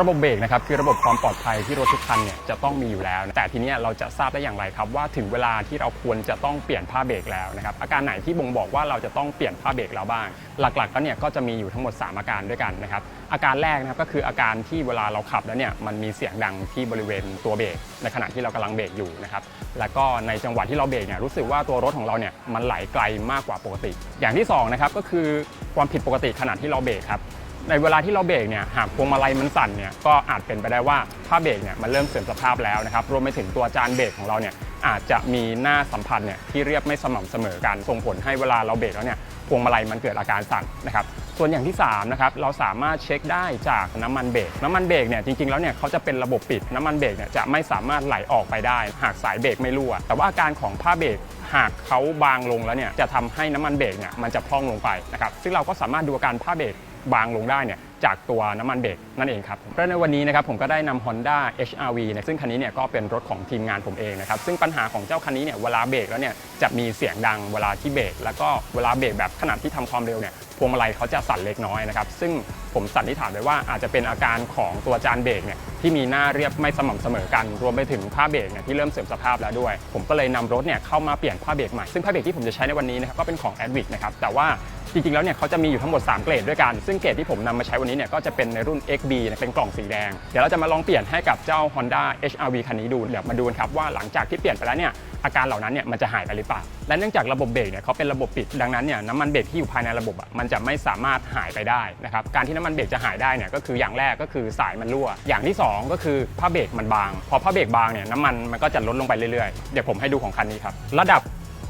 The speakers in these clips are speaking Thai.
ระบบเบรกนะครับคือระบบความปลอดภัยที่รถทุกคันเนี่ยจะต้องมีอยู่แล้ว แต่ทีนี้เราจะทราบได้อย่างไรครับว่าถึงเวลาที่เราควรจะต้องเปลี่ยนผ้าเบรกแล้วนะครับอาการไหนที่บ่งบอกว่าเราจะต้องเปลี่ยนผ้าเบรกแล้วบ้าง หลักๆแล้วเนี่ยก็จะมีอยู่ทั้งหมด 3 อาการด้วยกันนะครับอาการแรกนะครับก็คืออาการที่เวลาเราขับแล้วเนี่ยมันมีเสียงดังที่บริเวณตัวเบรกในขณะที่เรากำลังเบรกอยู่นะครับแล้วก็ในจังหวะที่เราเบรกเนี่ยรู้สึกว่าตัวรถของเราเนี่ยมันไหลไกลมากกว่าปกติ อย่างที่สองนะครับก็คือความผิดปกติขณะที่เราเบรกครับ ในเวลาที่เราเบรกเนี่ยหากพวงมาลัยมันสั่นเนี่ยก็อาจเป็นไปได้ว่าผ้าเบรกเนี่ยมันเริ่มเสื่อมสภาพแล้วนะครับรวมไปถึงตัวจานเบรกของเราเนี่ยอาจจะมีหน้าสัมผัสเนี่ยที่เรียบไม่สม่ำเสมอกันส่งผลให้เวลาเราเบรกแล้วเนี่ยพวงมาลัยมันเกิดอาการสั่นนะครับส่วนอย่างที่3นะครับเราสามารถเช็คได้จากน้ำมันเบรกน้ำมันเบรกเนี่ยจริงๆแล้วเนี่ยเขาจะเป็นระบบปิดน้ำมันเบรกเนี่ยจะไม่สามารถไหลออกไปได้ หากสายเบรกไม่รั่ว แต่ว่าอาการของผ้าเบรกหากเขาบางลงแล้วเนี่ยจะทำให้น้ำมันเบรกเนี่ยมันจะพร่องลงไปนะครับซึ่งเราก็สามารถดูอาการผ้าเบรก บางลงได้เนี่ยจากตัวน้ำมันเบรกนั่นเองครับและในวันนี้นะครับผมก็ได้นำ Honda HRV นี่ยซึ่งคันนี้เนี่ยก็เป็นรถของทีมงานผมเองนะครับซึ่งปัญหาของเจ้าคันนี้เนี่ยเวลาเบรกแล้วเนี่ยจะมีเสียงดังเวลาที่เบรกแล้วก็เวลาเบรกแบบขณะที่ทำความเร็วเนี่ยพวงมาลัยเขาจะสั่นเล็กน้อยนะครับซึ่งผมสันนิษฐานไว้ว่าอาจจะเป็นอาการของตัวจานเบรกเนี่ยที่มีหน้าเรียบไม่สม่ำเสมอกัน รวมไปถึงผ้าเบรกเนี่ยที่เริ่มเสื่อมสภาพแล้วด้วย ผมก็เลยนำรถเนี่ยเข้ามาเปลี่ยนผ้าเบรกใหม่ซึ่งผ้าเบรกที่ผมจะใช้ในวันนี้นะครับก็เป็นของ Advic นะครับแต่ว่า จริงๆแล้วเนี่ยเขาจะมีอยู่ทั้งหมด 3 เกรดด้วยกัน ซึ่งเกรดที่ผมนำมาใช้วันนี้เนี่ยก็จะเป็นในรุ่น XB เป็นกล่องสีแดง เดี๋ยวเราจะมาลองเปลี่ยนให้กับเจ้า Honda HRV คันนี้ดู เดี๋ยวมาดูกันครับว่าหลังจากที่เปลี่ยนไปแล้วเนี่ยอาการเหล่านั้นเนี่ยมันจะหายไปหรือเปล่า และเนื่องจากระบบเบรกเนี่ยเขาเป็นระบบปิด ดังนั้นเนี่ยน้ำมันเบรกที่อยู่ภายในระบบอะมันจะไม่สามารถหายไปได้นะครับ การที่น้ำมันเบรกจะหายได้เนี่ยก็คืออย่างแรกก็คือสายมันรั่ว อย่างที่สองก็คือผ้าเบรกมันบาง พอผ้าเบรกบางเนี่ยน้ำมันมันก็จะลดลงไปเรื่อยๆ เดี๋ยวผมให้ดูของคันนี้ครับ ระดับ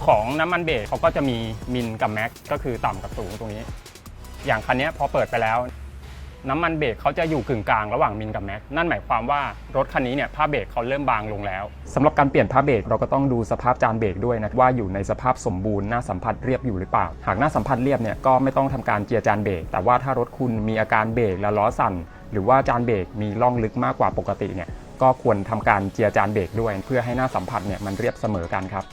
ของน้ำมันเบรกเขาก็จะมีมินกับแม็กก็คือต่ำกับสูงตรงนี้ อย่างคันนี้พอเปิดไปแล้ว น้ำมันเบรกเขาจะอยู่กึ่งกลางระหว่างมินกับแม็กนั่นหมายความว่ารถคันนี้เนี่ยผ้าเบรกเขาเริ่มบางลงแล้วสำหรับการเปลี่ยนผ้าเบรกเราก็ต้องดูสภาพจานเบรกด้วยนะว่าอยู่ในสภาพสมบูรณ์หน้าสัมผัสเรียบอยู่หรือเปล่า หากหน้าสัมผัสเรียบเนี่ยก็ไม่ต้องทำการเจียจานเบรกแต่ว่าถ้ารถคุณมีอาการเบรกและล้อสั่นหรือว่าจานเบรกมีร่องลึกมากกว่าปกติเนี่ยก็ควรทำการเจียจานเบรกด้วย เพื่อให้หน้าสัมผัสเนี่ยมันเรียบเสมอกันครับ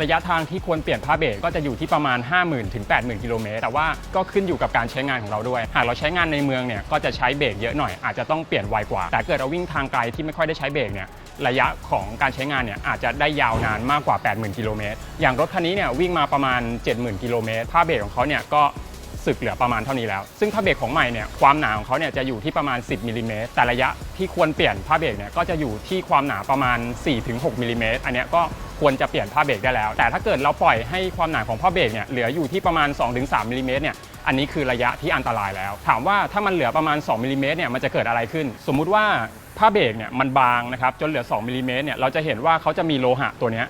ระยะทางที่ควรเปลี่ยนผ้าเบรกก็จะอยู่ที่ประมาณ 50,000ถึง80,000กิโลเมตรแต่ว่าก็ขึ้นอยู่กับการใช้งานของเราด้วย หากเราใช้งานในเมืองเนี่ยก็จะใช้เบรกเยอะหน่อยอาจจะต้องเปลี่ยนไวกว่า แต่เกิดเราวิ่งทางไกลที่ไม่ค่อยได้ใช้เบรกเนี่ยระยะของการใช้งานเนี่ยอาจจะได้ยาวนานมากกว่า 80,000กิโลเมตรอย่างรถคันนี้เนี่ยวิ่งมาประมาณ 70,000กิโลเมตรผ้าเบรกของเขาเนี่ยก็ สึกเหลือประมาณเท่านี้แล้ว ซึ่งผ้าเบรกของใหม่เนี่ยความหนาของเขาเนี่ยจะอยู่ที่ประมาณ 10มิลลิเมตรแต่ระยะที่ควรเปลี่ยนผ้าเบรกเนี่ยก็จะอยู่ที่ความหนาประมาณ 4-6มิลลิเมตรอันนี้ก็ควรจะเปลี่ยนผ้าเบรกได้แล้ว แต่ถ้าเกิดเราปล่อยให้ความหนาของผ้าเบรกเนี่ยเหลืออยู่ที่ประมาณ 2-3มิลลิเมตรเนี่ยอันนี้คือระยะที่อันตรายแล้ว ถามว่าถ้ามันเหลือประมาณ2มิลลิเมตรเนี่ยมันจะเกิดอะไรขึ้น สมมุติว่าผ้าเบรกเนี่ยมันบางนะครับจนเหลือ2มิลลิเมตรเนี่ยเราจะเห็นว่าเขาจะมีโลหะตัวเนี้ย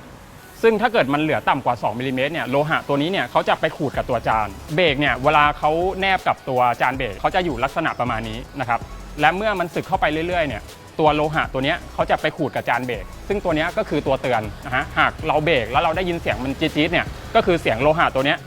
ซึ่งถ้าเกิดมันเหลือต่ำกว่า 2มิลลิเมตรเนี่ยโลหะตัวนี้เนี่ยเขาจะไปขูดกับตัวจาน เบรกเนี่ยเวลาเขาแนบกับตัวจานเบรกเขาจะอยู่ลักษณะประมาณนี้นะครับและเมื่อมันสึกเข้าไปเรื่อยๆเนี่ยตัวโลหะตัวเนี้ยเขาจะไปขูดกับจานเบรกซึ่งตัวเนี้ยก็คือตัวเตือนนะฮะหากเราเบรกแล้วเราได้ยินเสียงมันจี๊ดๆเนี่ยก็คือเสียงโลหะตัวเนี้ย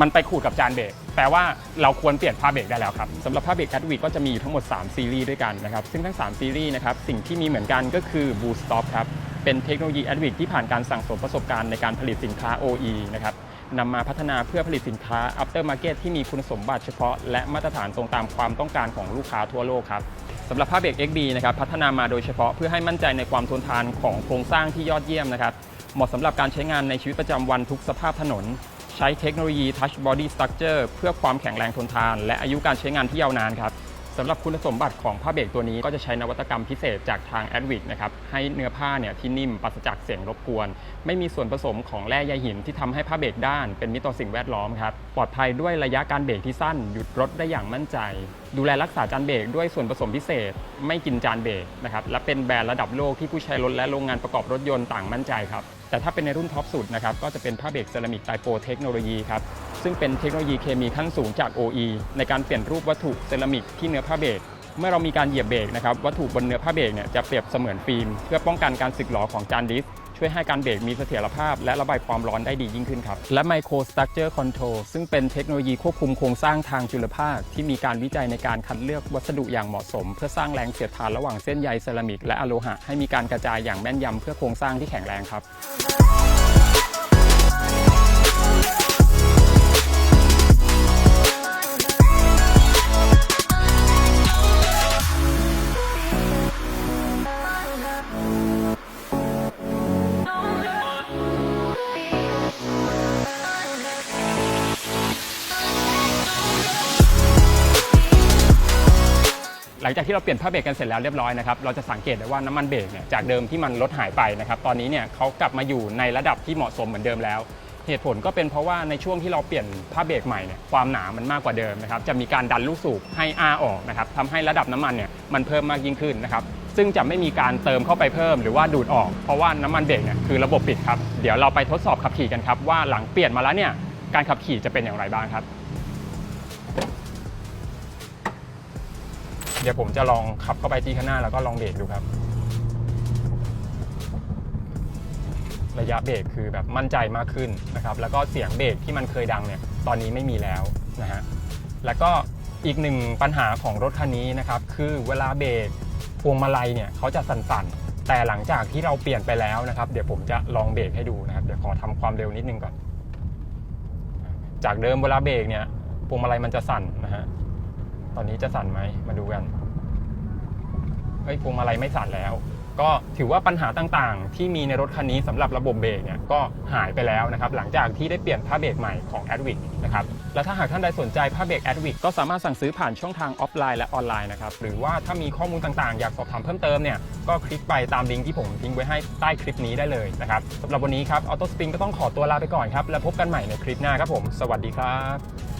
มันไปขูดกับจานเบรกแปลว่าเราควรเปลี่ยนผ้าเบรกได้แล้วครับสำหรับผ้าเบรกแอดวิกก็จะมีอยู่ทั้งหมด 3 ซีรีส์ด้วยกันนะครับซึ่งทั้ง 3 ซีรีส์นะครับสิ่งที่มีเหมือนกันก็คือ Boost Stop ครับ เป็นเทคโนโลยีแอดวิกที่ผ่านการสั่งสมประสบการณ์ในการผลิตสินค้า OE นะครับนำมาพัฒนาเพื่อผลิตสินค้า After Market ที่มีคุณสมบัติเฉพาะ และมาตรฐานตรงตามความต้องการของลูกค้าทั่วโลกครับสำหรับผ้าเบรก XB นะครับพัฒนามาโดยเฉพาะเพื่อให้มั่นใจในความทนทานของโครงสร้างที่ยอดเยี่ยมนะครับเหมาะสำหรับการใช้งานในชีวิตประจำวันทุกสภาพถนน ใช้เทคโนโลยี Touch Body Structure เพื่อความแข็งแรงทนทาน และอายุการใช้งานที่ยาวนานครับ สำหรับคุณสมบัติของผ้าเบรกตัวนี้ก็จะใช้นวัตกรรมพิเศษจากทาง Advic นะครับให้เนื้อผ้าเนี่ยที่นิ่มปราศจากเสียงรบกวน ไม่มีส่วนผสมของแร่ใยหินที่ทำให้ผ้าเบรกด้านเป็นมิตรต่อสิ่งแวดล้อมครับปลอดภัยด้วยระยะการเบรกที่สั้นหยุดรถได้อย่างมั่นใจ ดูแลรักษาจานเบรกด้วยส่วนผสมพิเศษ ไม่กินจานเบรกนะครับและเป็นแบรนด์ระดับโลกที่ผู้ใช้รถและโรงงานประกอบรถยนต์ต่างมั่นใจครับแต่ถ้าเป็นในรุ่นท็อปสุดนะครับก็จะเป็นผ้าเบรกเซรามิกไตโปเทคโนโลยีครับ ซึ่งเป็นเทคโนโลยีเคมีขั้นสูงจาก OE ในการเปลี่ยนรูปวัตถุเซรามิกที่เนื้อผ้าเบรกเมื่อเรามีการเหยียบเบรกนะครับวัตถุบนเนื้อผ้าเบรกเนี่ยจะเปรียบเสมือนฟิล์มเพื่อป้องกันการสึกหรอของจานดิสช่วยให้การเบรกมีเสถียรภาพ และระบายความร้อนได้ดียิ่งขึ้นครับ และ Micro Structure Control ซึ่งเป็นเทคโนโลยีควบคุมโครงสร้างทางจุลภาค ที่มีการวิจัยในการคัดเลือกวัสดุอย่างเหมาะสม เพื่อสร้างแรงเสียดทานระหว่างเส้นใยเซรามิกและอะโลหะให้มีการกระจายอย่างแม่นยำเพื่อโครงสร้างที่แข็งแรงครับ หลังจากที่เราเปลี่ยนผ้าเบรกกันเสร็จแล้วเรียบร้อยนะครับเราจะสังเกตได้ว่าน้ำมันเบรกเนี่ยจากเดิมที่มันลดหายไปนะครับตอนนี้เนี่ยเขากลับมาอยู่ในระดับที่เหมาะสมเหมือนเดิมแล้ว เหตุผลก็เป็นเพราะว่าในช่วงที่เราเปลี่ยนผ้าเบรกใหม่เนี่ยความหนามันมากกว่าเดิมนะครับจะมีการดันลูกสูบให้อาออกนะครับทำให้ระดับน้ำมันเนี่ยมันเพิ่มมากยิ่งขึ้นนะครับซึ่งจะไม่มีการเติมเข้าไปเพิ่มหรือว่าดูดออก เพราะว่าน้ำมันเบรกเนี่ยคือระบบปิดครับเดี๋ยวเราไปทดสอบขับขี่กันครับว่าหลังเปลี่ยนมาแล้วเนี่ยการขับขี่จะเป็นอย่างไรบ้างครับ เดี๋ยวผมจะลองขับเข้าไปที่ข้างหน้าแล้วก็ลองเบรกดูครับ ระยะเบรกคือแบบมั่นใจมากขึ้นนะครับ แล้วก็เสียงเบรกที่มันเคยดังเนี่ย ตอนนี้ไม่มีแล้วนะฮะ แล้วก็อีกหนึ่งปัญหาของรถคันนี้นะครับ คือเวลาเบรกพวงมาลัยเนี่ยเขาจะสั่นๆ แต่หลังจากที่เราเปลี่ยนไปแล้วนะครับ เดี๋ยวผมจะลองเบรกให้ดูนะครับ เดี๋ยวขอทำความเร็วนิดนึงก่อน จากเดิมเวลาเบรกเนี่ยพวงมาลัยมันจะสั่นนะฮะ ตอนนี้จะสั่นไหมมาดูกันเฮ้ยพวงมาลัยไม่สั่นแล้ว ก็ถือว่าปัญหาต่างๆ ที่มีในรถคันนี้สำหรับระบบเบรกเนี่ยก็หายไปแล้วนะครับ หลังจากที่ได้เปลี่ยนผ้าเบรกใหม่ของ a d w i c นะครับ และถ้าหากท่านใดสนใจผ้าเบรก a d w i c ก็สามารถสั่งซื้อผ่านช่องทางออฟไลน์และออนไลน์นะครับ หรือว่าถ้ามีข้อมูลต่างๆ อยากสอบถามเพิ่มเติมเนี่ย ก็คลิกไปตามลิงก์ที่ผมทิ้งไว้ให้ใต้คลิปนี้ได้เลยนะครับสำหรับวันนี้ครับออโต้สปริงก็ต้องขอตัวลาไปก่อนครับ แล้วพบกันใหม่ในคลิปหน้าครับผม สวัสดีครับ